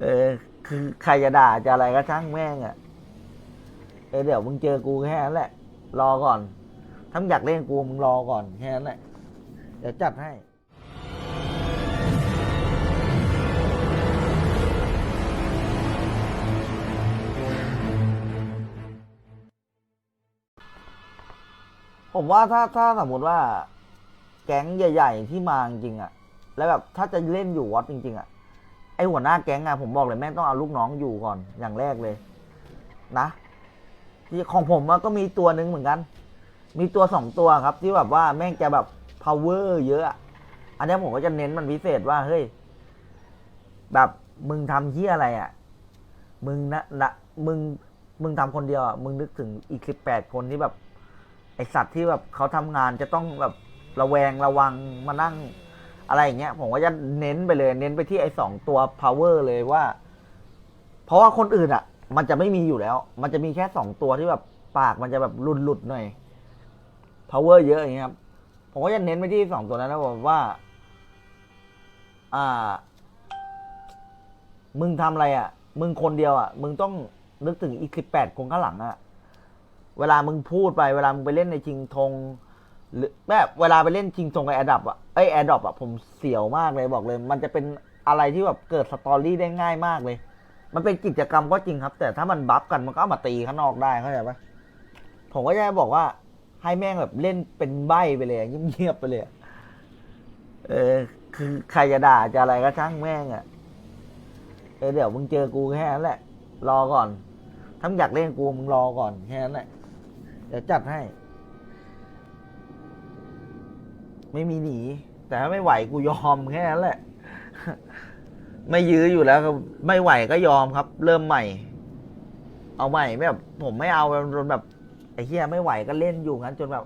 เออ คือใครจะด่าจะอะไรก็ช่างแม่งอะ่ะ เออเดี๋ยวมึงเจอกูแค่นั้นแหละ รอก่อน ถ้ามึงอยากเล่นกูมึงรอก่อนแค่นั้นแหละ เดี๋ยวจัดให้ผมว่าถ้าถ้าสมมติว่า แก๊งใหญ่ ๆ ที่มาจริงๆอะแล้วแบบถ้าจะเล่นอยู่วัดจริง ๆอะไอ หัวหน้าแก๊งอะผมบอกเลยแม่งต้องเอาลูกน้องอยู่ก่อนอย่างแรกเลย นะที่ของผมอะก็มีตัวหนึ่งเหมือนกัน มีตัวสองตัวครับ ที่แบบว่าแม่งจะแบบ power เยอะ อันนี้ผมก็จะเน้นมันพิเศษว่าเฮ้ยแบบมึงทำเฮียอะไรอะมึงนะนะมึงมึงทำคนเดียวอะมึงนึกถึงอีกสิบแปดคนที่แบบไอสัตว์ที่แบบเขาทำงานจะต้องแบบระแวงระวังมานั่ง อะไรอย่างเงี้ยผมก็จะเน้นไปเลย เน้นไปที่ไอ้สองตัว power เลยว่า เพราะว่าคนอื่นอะ มันจะไม่มีอยู่แล้ว มันจะมีแค่สองตัวที่แบบปากมันจะแบบหลุดหลุดๆหน่อย power เยอะอย่างเงี้ยครับผมก็จะเน้นไปที่สองตัวนั้นนะบอกว่า อ่า มึงทำอะไรอะ มึงคนเดียวอะ มึงต้องนึกถึงอีกสิบแปดคนข้างหลังอะ เวลามึงพูดไป เวลามึงไปเล่นในชิงธง หรือแบบเวลาไปเล่นชิงธงกับแอดดับอะไอแอดดับอะผมเสียวมากเลยบอกเลย มันจะเป็นอะไรที่แบบเกิดสตอรี่ได้ง่ายมากเลย มันเป็นกิจกรรมก็จริงครับ แต่ถ้ามันบัฟกันมันก็เอามาตีข้างนอกได้เข้าใจปะผมก็จะบอกว่าให้แม่งแบบเล่นเป็นใบไปเลยเงียบๆไปเลย เออ คือใครจะด่าจะอะไรก็ช่างแม่งอะเออเดี๋ยวมึงเจอกูแค่นั้นแหละ รอก่อน ถ้ามึงอยากเล่นกูมึงรอก่อนแค่นั้นแหละ เดี๋ยวจัดให้ ไม่มีหนี แต่ถ้าไม่ไหวกูยอมแค่นั้นแหละ ไม่ยื้ออยู่แล้วครับไม่ไหวก็ยอมครับ เริ่มใหม่ เอาใหม่ไม่แบบผมไม่เอาจนแบบไอ้เหี้ยไม่ไหวก็เล่นอยู่งั้นจนแบบ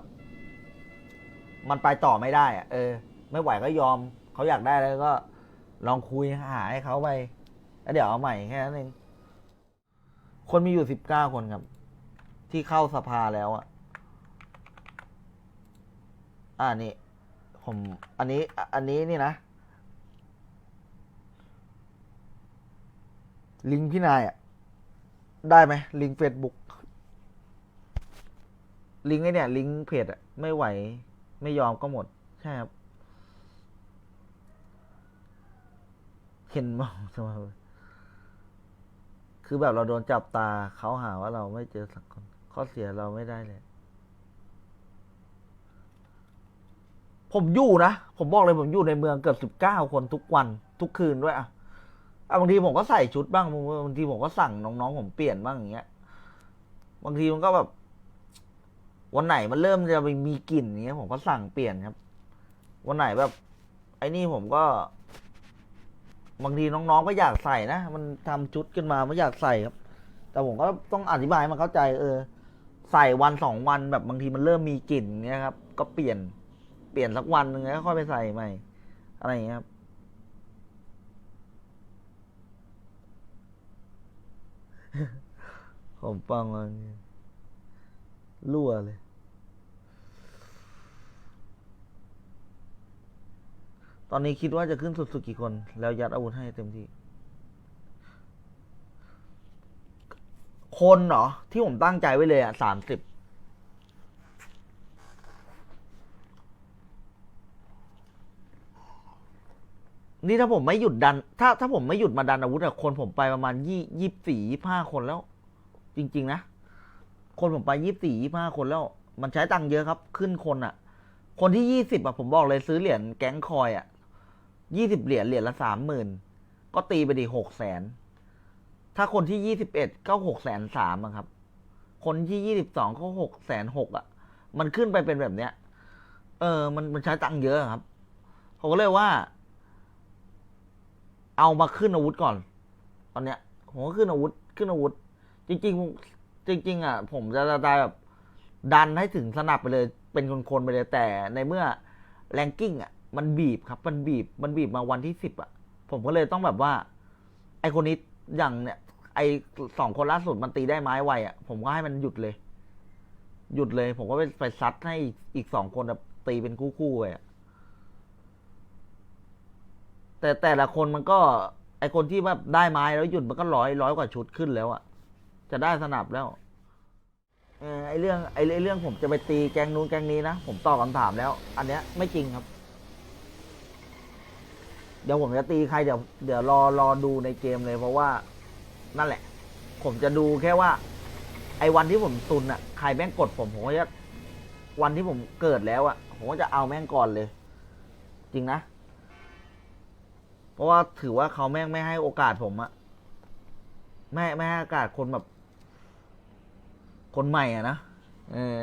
มันไปต่อไม่ได้อะเออ ไม่ไหวก็ยอมเขาอยากได้แล้วก็ ลองคุยหาให้เขาไปแล้วเดี๋ยวเอาใหม่แค่นั้นเองคนมีอยู่สิบเก้าคนครับ ที่เข้าสภาแล้วอะอ่านี่ ผมอันนี้อันนี้นี่นะ ลิงก์พี่นายอะได้ไหมลิงก์เฟซบุ๊กลิงก์ไอเนี่ย ลิงก์เพจอะไม่ไหว ไม่ยอมก็หมด ใช่ครับเห็นมองสมคือแบบเราโดนจับตาเขาหาว่าเราไม่เจอสักคนข้อเสียเราไม่ได้เลย ผมอยู่นะ ผมบอกเลยผมอยู่ในเมืองเกือบสิบเก้าคนทุกวันทุกคืนด้วยอะอะบางทีผมก็ใส่ชุดบ้างบางทีผมก็สั่งน้องๆผมเปลี่ยนบ้างอย่างเงี้ย บางทีมันก็แบบ วันไหนมันเริ่มจะมีกลิ่นอย่างเงี้ย ผมก็สั่งเปลี่ยนครับ วันไหนแบบ ไอ้นี่ผมก็ บางทีน้องๆก็อยากใส่นะมันทำชุดขึ้นมาไม่อยากใส่ครับ แต่ผมก็ต้องอธิบายมันเข้าใจ เออ ใส่วันสองวันแบบบางทีมันเริ่มมีกลิ่นเงี้ยครับ ก็เปลี่ยน เปลี่ยนสักวันหนึ่งแล้วค่อยไปใส่ใหม่ อะไรอย่างเงี้ยครับผมฟังมาเนี่รั่วเลย ตอนนี้คิดว่าจะขึ้นสุดๆกี่คน แล้วยัดอาวุธให้เต็มที่ คนเหรอ ที่ผมตั้งใจไว้เลยอะสามสิบ นี่ถ้าผมไม่หยุดดัน ถ้าถ้าผมไม่หยุดมาดันอาวุธอะคนผมไปประมาณยี่ยี่สี่ยี่ห้าคนแล้ว จริง ๆ นะ คนผมไปยี่สี่ยี่ห้าคนแล้ว มันใช้ตังค์เยอะครับ ขึ้นคนอะคนที่ยี่สิบอะผมบอกเลยซื้อเหรียญแก๊งคอยอะยี่สิบเหรียญเหรียญละสามหมื่นก็ตีไปดีหกแสนถ้าคนที่ยี่สิบเอ็ดก็หกแสนสามครับ คนที่ยี่สิบสองก็หกแสนหกอะมันขึ้นไปเป็นแบบเนี้ย เออ มันมันใช้ตังค์เยอะครับ ผมก็เลยว่า เอามาขึ้นอาวุธก่อน ตอนเนี้ย ผมก็ขึ้นอาวุธขึ้นอาวุธ จริงๆจริง ๆ อะ ผมจะได้แบบ ดันให้ถึงสนับไปเลย เป็นคนๆไปเลยแต่ในเมื่อแรงกิ้งอะ มันบีบครับ มันบีบมันบีบมาวันที่สิบอะ ผมก็เลยต้องแบบว่า ไอคนนี้อย่างเนี่ย ไอสองคนล่าสุดมันตีได้ไม้ไวอะ ผมก็ให้มันหยุดเลย หยุดเลย ผมก็ไปไปซัดให้อีกสองคนแบบตีเป็นคู่ๆไปอะ แต่แต่ละคนมันก็ไอคนที่แบบได้ไม้แล้วหยุดมันก็ร้อยร้อยกว่าชุดขึ้นแล้วอะจะได้สนับแล้วเออไอเรื่องไอเรื่องผมจะไปตีแกงนู้นแกงนี้นะผมตอบคำถามแล้ว อันเนี้ยไม่จริงครับ เดี๋ยวผมจะตีใครเดี๋ยวเดี๋ยวรอรอดูในเกมเลยเพราะว่านั่นแหละ ผมจะดูแค่ว่า ไอ้วันที่ผมตุนอะใครแม่งกดผมผมก็จะวันที่ผมเกิดแล้วอะผมก็จะเอาแม่งก่อนเลย จริงนะ ราะว่าถือว่าเขาแม่งไม่ให้โอกาสผมอะไม่ไม่ให้โอกาสคนแบบ คนใหม่อะนะเออ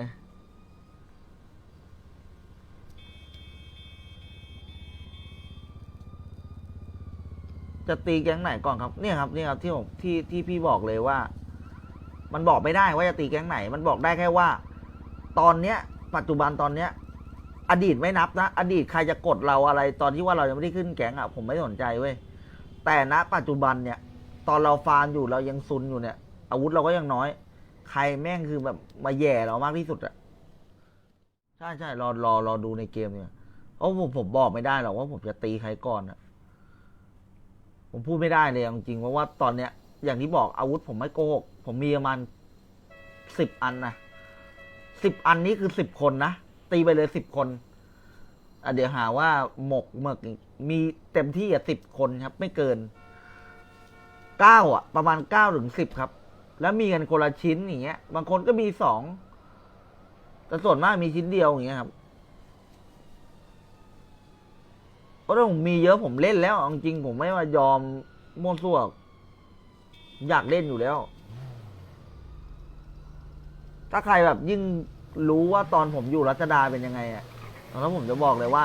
จะตีแก๊งไหนก่อนครับเนี่ยครับเนี่ยครับที่ผมที่ที่พี่บอกเลยว่า มันบอกไม่ได้ว่าจะตีแก๊งไหน มันบอกได้แค่ว่า ตอนเนี้ย ปัจจุบันตอนเนี้ย อดีตไม่นับนะ อดีตใครจะกดเราอะไร ตอนที่ว่าเรายังไม่ได้ขึ้นแก๊งอะผมไม่สนใจเว้ยแต่ณปัจจุบันเนี่ย ตอนเราฟาร์มอยู่เรายังซุนอยู่เนี่ย อาวุธเราก็ยังน้อย ใครแม่งคือแบบมาแย่เรามากที่สุดอะใช่ใช่รอรอรอดูในเกมเนี่ยเพราะผมผมบอกไม่ได้หรอกว่าผมจะตีใครก่อนอะผมพูดไม่ได้เลยจริงๆเพราะว่าตอนเนี้ย อย่างที่บอกอาวุธผมไม่โกหกผมมีประมาณสิบอันนะสิบอันนี้คือสิบคนนะ ตีไปเลยสิบคนอะเดี๋ยวหาว่าหมกหมึกมีเต็มที่อะสิบคนครับ ไม่เกินเก้าอะ ประมาณเก้าถึงสิบครับ แล้วมีกันคนละชิ้นอย่างเงี้ย บางคนก็มีสองแต่ส่วนมากมีชิ้นเดียวอย่างเงี้ยครับเพราะถ้าผมมีเยอะผมเล่นแล้วจริงผมไม่ว่ายอมมั่วซั่วอยากเล่นอยู่แล้ว ถ้าใครแบบยิ่ง รู้ว่าตอนผมอยู่รัชดาเป็นยังไงอะแล้วผมจะบอกเลยว่า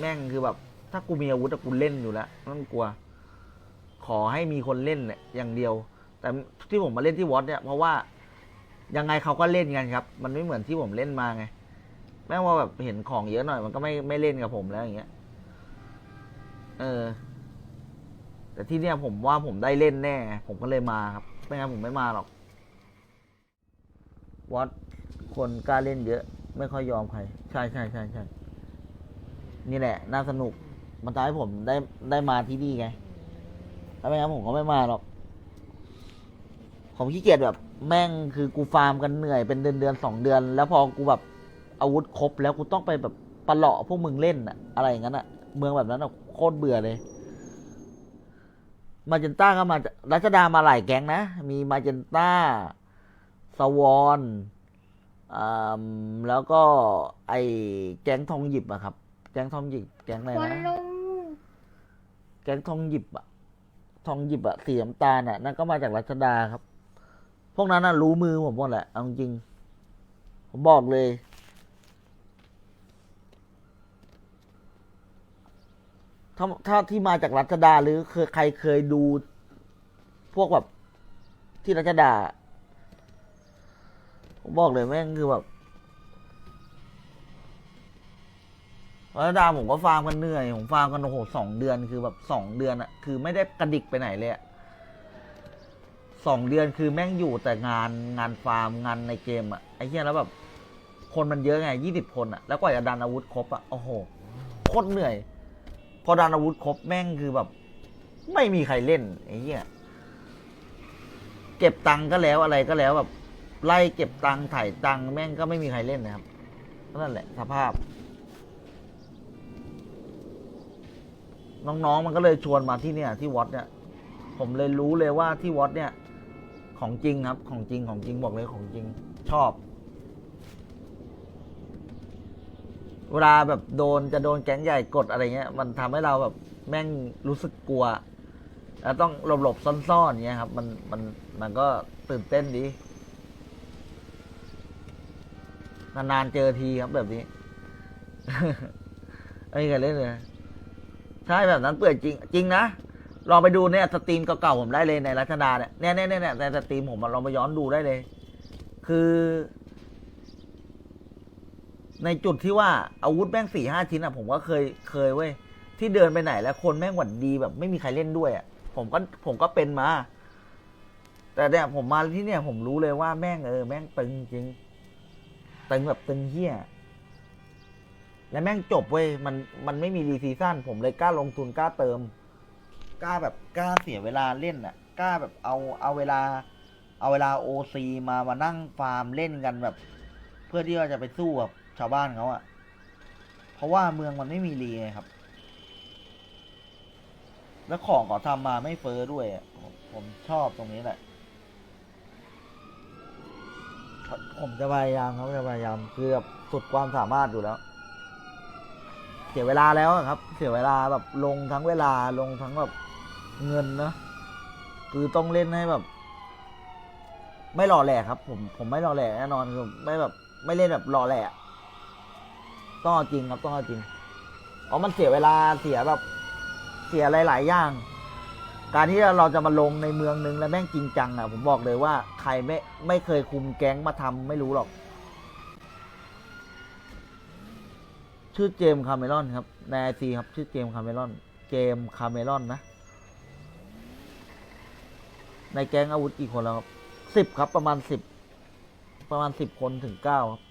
แม่งคือแบบ ถ้ากูมีอาวุธอะกูเล่นอยู่แล้วไม่ต้องกลัว ขอให้มีคนเล่นเนี่ยอย่างเดียว แต่ที่ผมมาเล่นที่วอตเนี่ยเพราะว่ายังไงเขาก็เล่นกันครับ มันไม่เหมือนที่ผมเล่นมาไง แม้ว่าแบบเห็นของเยอะหน่อย มันก็ไม่ไม่เล่นกับผมแล้วอย่างเงี้ย เออ แต่ที่เนี่ยผมว่าผมได้เล่นแน่ ผมก็เลยมาครับ ไม่งั้นผมไม่มาหรอกวัด คนกล้าเล่นเยอะ ไม่ค่อยยอมใคร ใช่ใช่ใช่ใช่นี่แหละ น่าสนุก มันทำให้ผมได้ได้มาที่นี่ไงถ้าไม่งั้นผมก็ไม่มาหรอก ผมขี้เกียจแบบ แม่งคือกูฟาร์มกันเหนื่อยเป็นเดือนเดือนสองเดือน แล้วพอกูแบบอาวุธครบ แล้วกูต้องไปแบบปะเลาะพวกมึงเล่นอะอะไรอย่างนั้นอะเมืองแบบนั้นอะโคตรเบื่อเลย มาเจนต้าก็มาจากรัชดามาหลายแก๊งนะ มีมาเจนต้า สวอน แล้วก็ไอแก๊งทองหยิบอะครับ แก๊งทองหยิบ แก๊งอะไรคุณนะลุงแก๊งทองหยิบอะทองหยิบอะสีน้ำตาลอะนั่นก็มาจากรัชดาครับ พวกนั้นน่ะรู้มือผมหมดแหละเอาจริง ผมบอกเลย ถ้าถ้าที่มาจากรัชดาหรือเคยใครเคยดู พวกแบบที่รัชดาผม บอกเลยแม่งคือแบบรัชดาผมก็ฟาร์มกันเหนื่อย ผมฟาร์มกันโอ้โหสองเดือนคือแบบสองเดือนอะคือไม่ได้กระดิกไปไหนเลยอะสองเดือนคือแม่งอยู่แต่งานงานฟาร์มงานในเกมอะไอ้เหี้ยแล้วแบบคนมันเยอะไงยี่สิบคนอะแล้วกว่าจะดันอาวุธครบอะโอ้โหโคตรเหนื่อย พอดันอาวุธครบแม่งคือแบบ ไม่มีใครเล่นไอ้เหี้ยเก็บตังค์ก็แล้วอะไรก็แล้วแบบ ไล่เก็บตังค์ถ่ายตังค์แม่งก็ไม่มีใครเล่นนะครับนั่นแหละสภาพ น้องๆมันก็เลยชวนมาที่เนี่ย ที่วัดเนี่ย ผมเลยรู้เลยว่าที่วัดเนี่ย ของจริงครับ ของจริงของจริงบอกเลยของจริงชอบ เวลาแบบโดนจะโดนแก๊งใหญ่กดอะไรเงี้ย มันทำให้เราแบบแม่งรู้สึกกลัวแล้วต้องหลบๆซ่อนๆเงี้ยครับ มันมันมันก็ตื่นเต้นดี นานๆเจอทีครับแบบนี้ไม่เคยเล่นเลยใช่แบบนั้นเปื่อยจริง จริงนะลองไปดูเนี่ยสตรีมเก่าๆผมได้เลยในรัชดาเนี่ยเนี่ยเนี่ยเนี่ยในสตรีมผมลองไปย้อนดูได้เลย คือ ในจุดที่ว่าอาวุธแม่งสี่ห้าชิ้นอะผมก็เคยเคยเว้ยที่เดินไปไหนแล้วคนแม่งหวัดดีแบบ ไม่มีใครเล่นด้วยอะผมก็ผมก็เป็นมา แต่เนี่ยผมมาที่เนี่ย ผมรู้เลยว่าแม่งเออแม่งตึงจริง ตึงแบบตึงเหี้ยและแม่งจบเว้ยมันมันไม่มีรีซีซั่นผมเลยกล้าลงทุนกล้าเติม กล้าแบบกล้าเสียเวลาเล่นอะ กล้าแบบเอาเอาเวลา เอาเวลาโอซีมามานั่งฟาร์มเล่นกันแบบ เพื่อที่ว่าจะไปสู้กับชาวบ้านเขาอะ เพราะว่าเมืองมันไม่มีรีไงครับ แล้วของเขาทำมาไม่เฟอร์ด้วยอะผมชอบตรงนี้แหละ ผมจะพยายามครับจะพยายามคือแบบสุดความสามารถอยู่แล้ว เสียเวลาแล้วครับ เสียเวลาแบบลงทั้งเวลาลงทั้งแบบเงินนะคือต้องเล่นให้แบบ ไม่หล่อแหลกครับ ผมผมไม่หล่อแหลกแน่นอนคือไม่แบบ ไม่เล่นแบบหล่อแหลกต้องจริงครับต้องจริงเพราะมันเสียเวลาเสียแบบ เสียหลาย ๆ อย่าง การที่เราจะมาลงในเมืองนึงแล้วแม่งจริงจังอะผมบอกเลยว่าใครไม่ไม่เคยคุมแก๊งมาทำไม่รู้หรอก ชื่อเจมส์คาเมรอนครับในไอซีครับ ชื่อเจมส์คาเมรอน เจมส์คาเมรอนนะ ในแก๊งอาวุธกี่คนแล้วครับสิบครับประมาณสิบประมาณสิบคนถึงเก้าครับ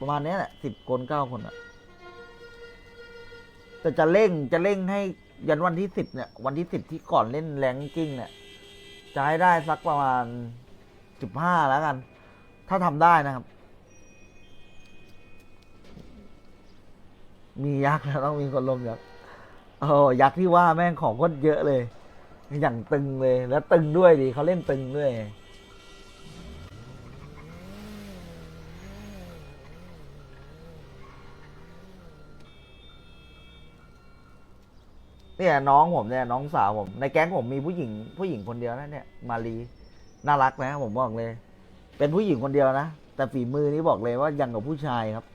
ประมาณเนี้ยแหละสิบคนเก้าคนอะแต่จะเร่งจะเร่งให้ ยันวันที่สิบเนี่ย วันที่สิบที่ก่อนเล่นแรงกิ้งเนี่ยจะให้ได้สักประมาณสิบห้าแล้วกัน ถ้าทำได้นะครับ มียักษ์แล้วต้องมีคนลมยักษ์โอ้ยักษ์ที่ว่าแม่งของก็เยอะเลย อย่างตึงเลย แล้วตึงด้วยดิเขาเล่นตึงด้วย เนี่ยน้องผมเนี่ยน้องสาวผม ในแก๊งผมมีผู้หญิงผู้หญิงคนเดียวนะเนี่ยมารีน่ารักนะผมบอกเลย เป็นผู้หญิงคนเดียวนะแต่ฝีมือนี้บอกเลยว่ายังกับผู้ชายครับ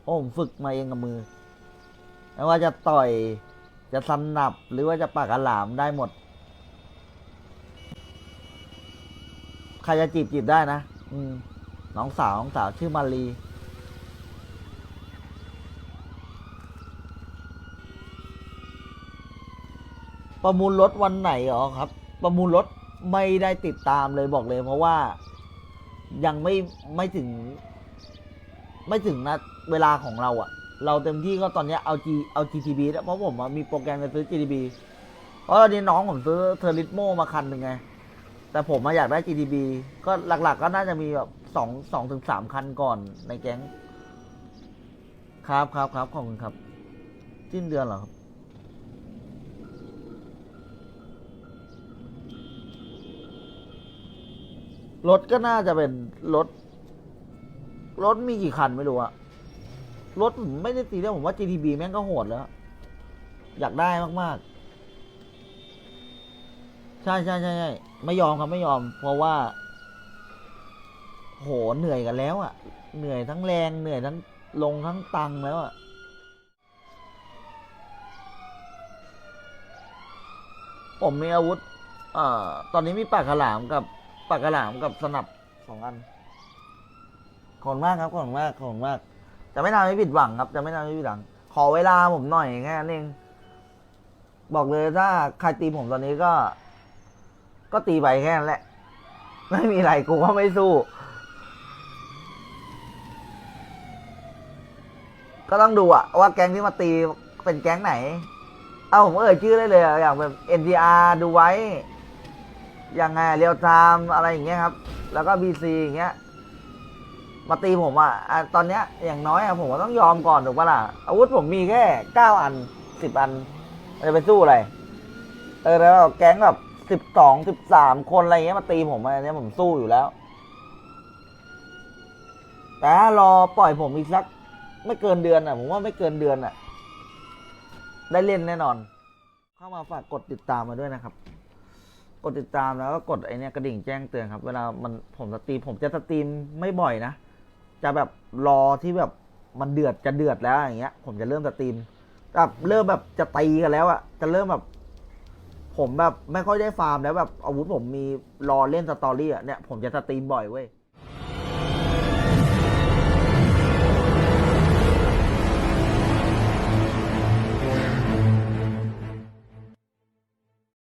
เพราะผมฝึกมาเองกับมือไม่ว่าจะต่อยจะสนับหรือว่าจะปากกระหลามได้หมดใครจะจีบจีบได้นะ อืมน้องสาวน้องสาวชื่อมารี ประมูลรถวันไหนเหรอครับ ประมูลรถไม่ได้ติดตามเลยบอกเลย เพราะว่ายังไม่ไม่ถึง ไม่ถึงนะเวลาของเราอะเราเต็มที่ก็ตอนนี้เอา G เอา GTB แล้วเพราะผมมีโปรแกรมจะซื้อ GTB เพราะตอนนี้น้องผมซื้อเทอร์ริสโมมาคันหนึ่งไง แต่ผมมาอยากได้ GTB ก็หลัก ๆ ก็น่าจะมีแบบสองสองถึงสามคันก่อนในแก๊ง ครับครับครับขอบคุณครับ สิ้นเดือนเหรอครับ รถก็น่าจะเป็นรถ รถมีกี่คันไม่รู้อะรถผมไม่ได้ตีเรียกผมว่า GTB แม่งก็โหดแล้ว อยากได้มากๆ ใช่ใช่ใช่ใช่ไม่ยอมครับไม่ยอม เพราะว่า โหเหนื่อยกันแล้วอะเหนื่อยทั้งแรงเหนื่อยทั้งลงทั้งตังแล้วอะผมมีอาวุธอ่อตอนนี้มีปากฉลามกับ ปากฉลามกับสนับสองอัน ขอบคุณมากครับ ขอบคุณมาก ขอบคุณมาก จะไม่ทำให้ผิดหวังครับ จะไม่ทำให้ผิดหวัง ขอเวลาผมหน่อยแค่นั้นเอง บอกเลยถ้าใครตีผมตอนนี้ก็ ก็ตีไปแค่นั้นแหละ ไม่มีอะไรกูก็ไม่สู้ ก็ต้องดูอะว่าแก๊งที่มาตีเป็นแก๊งไหน เอาผมเอ่ยชื่อได้เลยอะอย่างแบบ NTR ดูไว้ ย่างไงเรียวไทม์อะไรอย่างเงี้ยครับ แล้วก็ BC อย่างเงี้ยมาตีผมอะอะตอนเนี้ยอย่างน้อยอะผมก็ต้องยอมก่อนถูกปะล่ะอาวุธผมมีแค่เก้าอันสิบอันจะไปสู้อะไรเออแล้วแก๊งแบบสิบสองสิบสามคนอะไรเงี้ยมาตีผมอะไรเนี้ยผมสู้อยู่แล้ว แต่ถ้ารอปล่อยผมอีกสัก ไม่เกินเดือนอะ ผมว่าไม่เกินเดือนอะ ได้เล่นแน่นอน เข้ามาฝากกดติดตามมาด้วยนะครับ กดติดตามแล้วก็กดไอเนี้ยกระดิ่งแจ้งเตือนครับ เวลามันผมสตรีมผมจะสตรีมไม่บ่อยนะ จะแบบรอที่แบบมันเดือดจะเดือดแล้วอย่างเงี้ย ผมจะเริ่มสตรีมแบบเริ่มแบบจะตีกันแล้วอะจะเริ่มแบบ ผมแบบไม่ค่อยได้ฟาร์มแล้วแบบอาวุธผมมีรอเล่นสตอรี่อะเนี่ยผมจะสตรีมบ่อยเว้ย